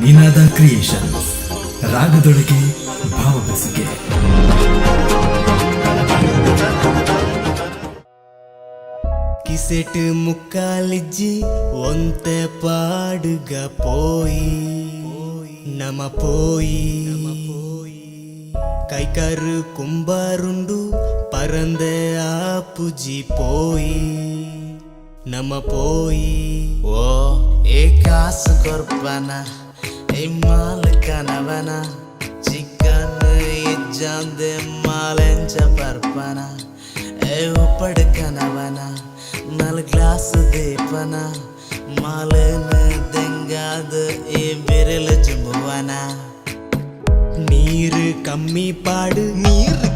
ನಿನಾದ creations ರಾಗದೊಳಗೆ ಭಾವ ಬೆಸುಗೆ ಕಿಸೆಟ್ ಮುಕ್ಕಾಲಿಜ್ಜಿ ಒಂತೆ ಪಾಡುಗ ಪೋಯಿ ನಮ ಪೋಯಿ ಕೈಕರು ಕುಂಬಾರುಂಡು ಪರಂದ ಆಪುಜಿ ಪೋಯಿ நம்ம போய் ஓ ஏ காசு கொர்ப்பானா இம்மாலு கனவனா சிக்கன்னு இஜாந்து மாலெஞ்ச பர்ப்பனா? ஏ ஒப்படு கனவனா நாலு கிளாஸு தீப்பனா மாலுன்னு தெங்காது ஏ விரல் ஜும்புவனா? நீரு கம்மி பாடு நீரு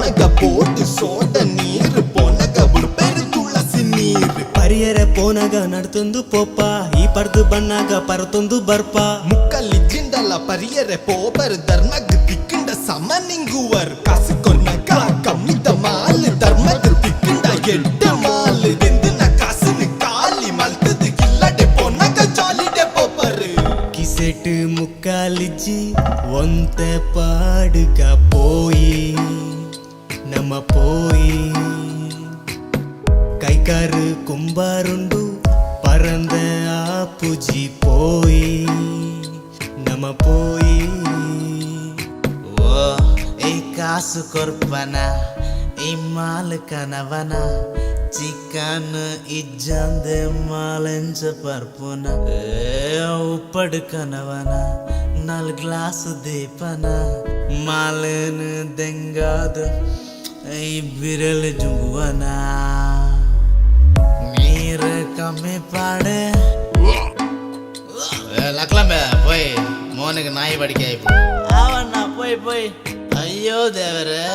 ಚಟ್ಟ ಪರ್ನಗ ಪೋಟು ಸೋಡ ನೀರು ಪೊನಗ ಬುಡ್ಪೆರು ತುಳಸಿ ನೀರು ಪರಿಯರ ಪೋನಗ ನಡ್ತೊಂದು ಪೋಪ ಈ ಪರ್ದು ಬಣ್ಣಾಗ ಪರತೊಂದು ಬರ್ಪ ಮುಕ್ಕಲ್ಲಿ ಜಿಂಡಲ ಪರಿಯರೆ ಪೋಬರ್ ಧರ್ಮಗ್ ತಿಕ್ಕಿಂಡ ಸಮನಿಂಗುವರ್ ಕಾಸು ಕೊನ್ನಗ ಕಮ್ಮಿದ ಮಾಲ್ ಧರ್ಮಗ್ ತಿಕ್ಕಿಂಡ ಎಡ್ಡ ಮಾಲ್ ಎಂದಿನ ಕಾಸಿನ ಕಾಲಿ ಮಲ್ತದ ಗಿಲ್ಲಡೆ ಪೊನ್ನಗ ಜಾಲಿಡೆ ಪೋಪರ್ ಕಿಸೆಟ್ ಮುಕ್ಕಾಲಿಜ್ಜಿ ಒಂತೆ ಪಾಡುಗ ಪೋಯಿ కర్మ పోయి కైకారు కుంబారుండు పరంద ఆపుజి పోయి నమ పోయి ఓ ఏ కాసు కొర్పన ఈ మాలు కనవన చిక్కన్ ఇజ్జందే మాలెంచ పర్పున ఉప్పడు కనవన నాలుగు గ్లాసు దీపన మాలేను దెంగాదు বিরল জুয়ানা நீர கம்மி பாடு லக்லாம்பே போய் மோனுக்கு நாய் படிக்க இப்போ அவன் நான் போய் போய் ஐயோ தேவரே